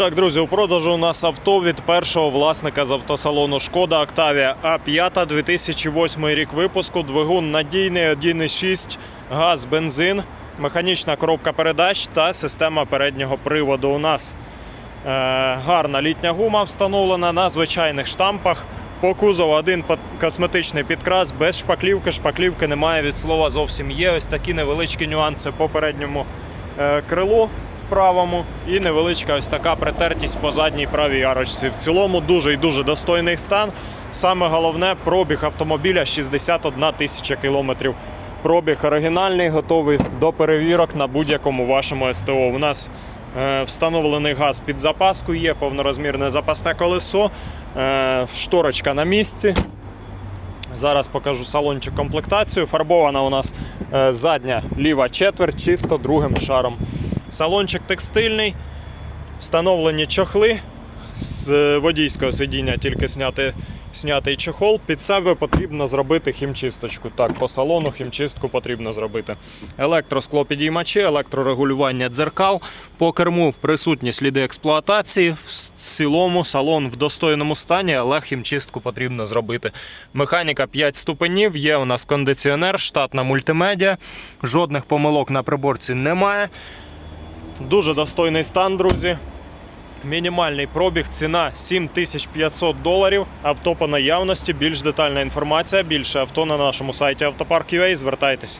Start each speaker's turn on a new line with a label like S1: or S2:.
S1: Так, друзі, у продажу у нас авто від першого власника з автосалону Шкода Octavia А5 2008 рік випуску. Двигун надійний 1,6, газ, бензин, механічна коробка передач та система переднього приводу у нас. Е, гарна літня гума встановлена на звичайних штампах. По кузову один косметичний підкрас без шпаклівки. Шпаклівки немає від слова зовсім є. Ось такі невеличкі нюанси по передньому е, крилу правому і невеличка ось така притертість по задній правій арочці. В цілому дуже і дуже достойний стан. Саме головне пробіг автомобіля 61 тисяча кілометрів. Пробіг оригінальний, готовий до перевірок на будь-якому вашому СТО. У нас е, встановлений газ під запаску, є повнорозмірне запасне колесо, е, шторочка на місці. Зараз покажу салончик комплектацію. Фарбована у нас е, задня ліва четверть, чисто другим шаром. Салончик текстильний, встановлені чохли. З водійського сидіння тільки зняти, знятий чохол. Під себе потрібно зробити хімчисточку. Так, по салону хімчистку потрібно зробити. Електросклопідіймачі, електрорегулювання дзеркал. По керму присутні сліди експлуатації. В цілому салон в достойному стані, але хімчистку потрібно зробити. Механіка 5 ступенів, є у нас кондиціонер, штатна мультимедіа. Жодних помилок на приборці немає. Дуже достойний стан, друзі. Мінімальний пробіг, ціна 7500 доларів. Авто по наявності. Більш детальна інформація, більше авто на нашому сайті Автопарк.ua. Звертайтесь.